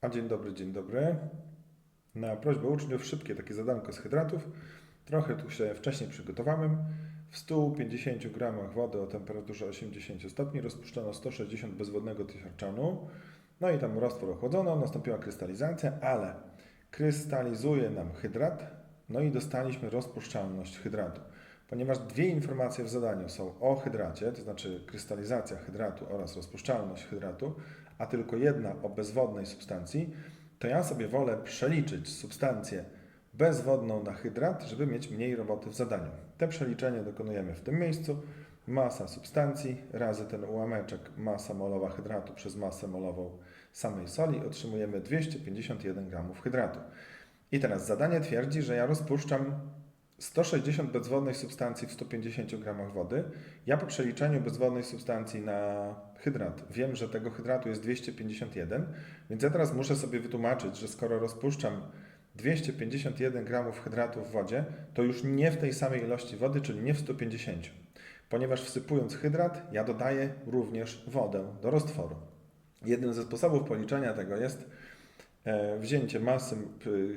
A dzień dobry, dzień dobry. Na prośbę uczniów szybkie takie zadanko z hydratów. Trochę tu się wcześniej przygotowałem. W 150 gramach wody o temperaturze 80 stopni rozpuszczono 160 bezwodnego tysiarczanu. No i tam roztwór ochłodzono, nastąpiła krystalizacja, ale krystalizuje nam hydrat, no i dostaliśmy rozpuszczalność hydratu. Ponieważ dwie informacje w zadaniu są o hydracie, to znaczy krystalizacja hydratu oraz rozpuszczalność hydratu, a tylko jedna o bezwodnej substancji, to ja sobie wolę przeliczyć substancję bezwodną na hydrat, żeby mieć mniej roboty w zadaniu. Te przeliczenie dokonujemy w tym miejscu. Masa substancji razy ten ułameczek masa molowa hydratu przez masę molową samej soli otrzymujemy 251 gramów hydratu. I teraz zadanie twierdzi, że ja rozpuszczam 160 bezwodnej substancji w 150 gramach wody. Ja po przeliczeniu bezwodnej substancji na hydrat wiem, że tego hydratu jest 251, więc ja teraz muszę sobie wytłumaczyć, że skoro rozpuszczam 251 gramów hydratu w wodzie, to już nie w tej samej ilości wody, czyli nie w 150. Ponieważ wsypując hydrat, ja dodaję również wodę do roztworu. Jednym ze sposobów policzenia tego jest wzięcie masy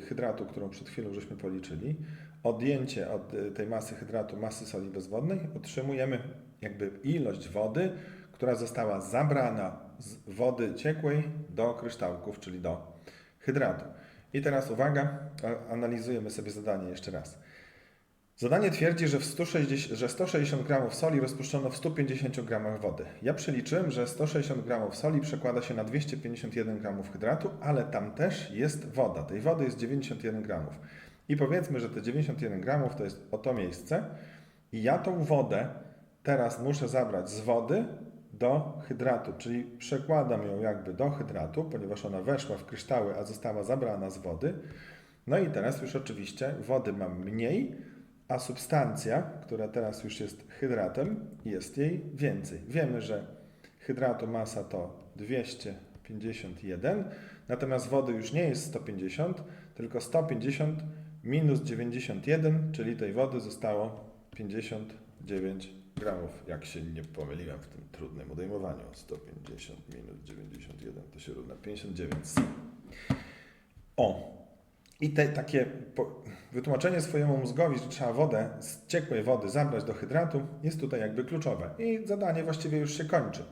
hydratu, którą przed chwilą żeśmy policzyli, odjęcie od e, tej masy hydratu masy soli bezwodnej, otrzymujemy jakby ilość wody, która została zabrana z wody ciekłej do kryształków, czyli do hydratu. I teraz uwaga, analizujemy sobie zadanie jeszcze raz. Zadanie twierdzi, że, w 160, że 160 gramów soli rozpuszczono w 150 gramach wody. Ja przeliczyłem, że 160 gramów soli przekłada się na 251 gramów hydratu, ale tam też jest woda. Tej wody jest 91 gramów. I powiedzmy, że te 91 gramów to jest o to miejsce. I ja tą wodę teraz muszę zabrać z wody do hydratu, czyli przekładam ją jakby do hydratu, ponieważ ona weszła w kryształy, a została zabrana z wody. No i teraz już oczywiście wody mam mniej, a substancja, która teraz już jest hydratem, jest jej więcej. Wiemy, że hydratu masa to 251, natomiast wody już nie jest 150, tylko 150 minus 91, czyli tej wody zostało 59 gramów. Jak się nie pomyliłem w tym trudnym odejmowaniu. 150 minus 91 to się równa 59. O, i te takie po, wytłumaczenie swojemu mózgowi, że trzeba wodę z ciekłej wody zabrać do hydratu, jest tutaj jakby kluczowe. I zadanie właściwie już się kończy.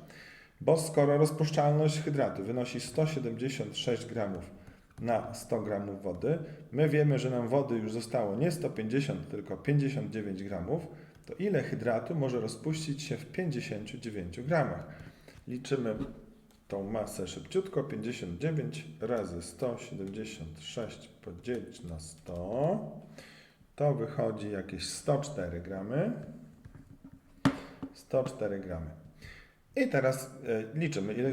Bo skoro rozpuszczalność hydratu wynosi 176 gramów na 100 gramów wody, my wiemy, że nam wody już zostało nie 150, tylko 59 gramów, to ile hydratu może rozpuścić się w 59 gramach? Liczymy tą masę szybciutko. 59 razy 176 podzielić na 100 to wychodzi jakieś 104 gramy. 104 gramy. I teraz e, liczymy, ile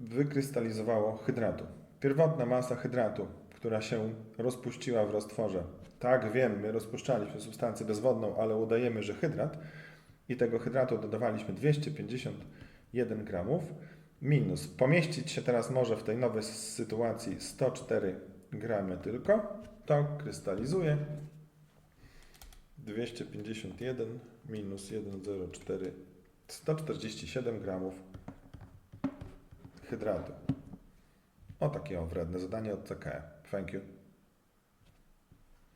wykrystalizowało hydratu. Pierwotna masa hydratu, która się rozpuściła w roztworze. Tak, wiem, my rozpuszczaliśmy substancję bezwodną, ale udajemy, że hydrat. I tego hydratu dodawaliśmy 251 gramów minus. Pomieścić się teraz może w tej nowej sytuacji 104 gramy tylko. To krystalizuje. 251 minus 104 147 gramów hydratu. O takie o wredne zadanie od CKE. Thank you.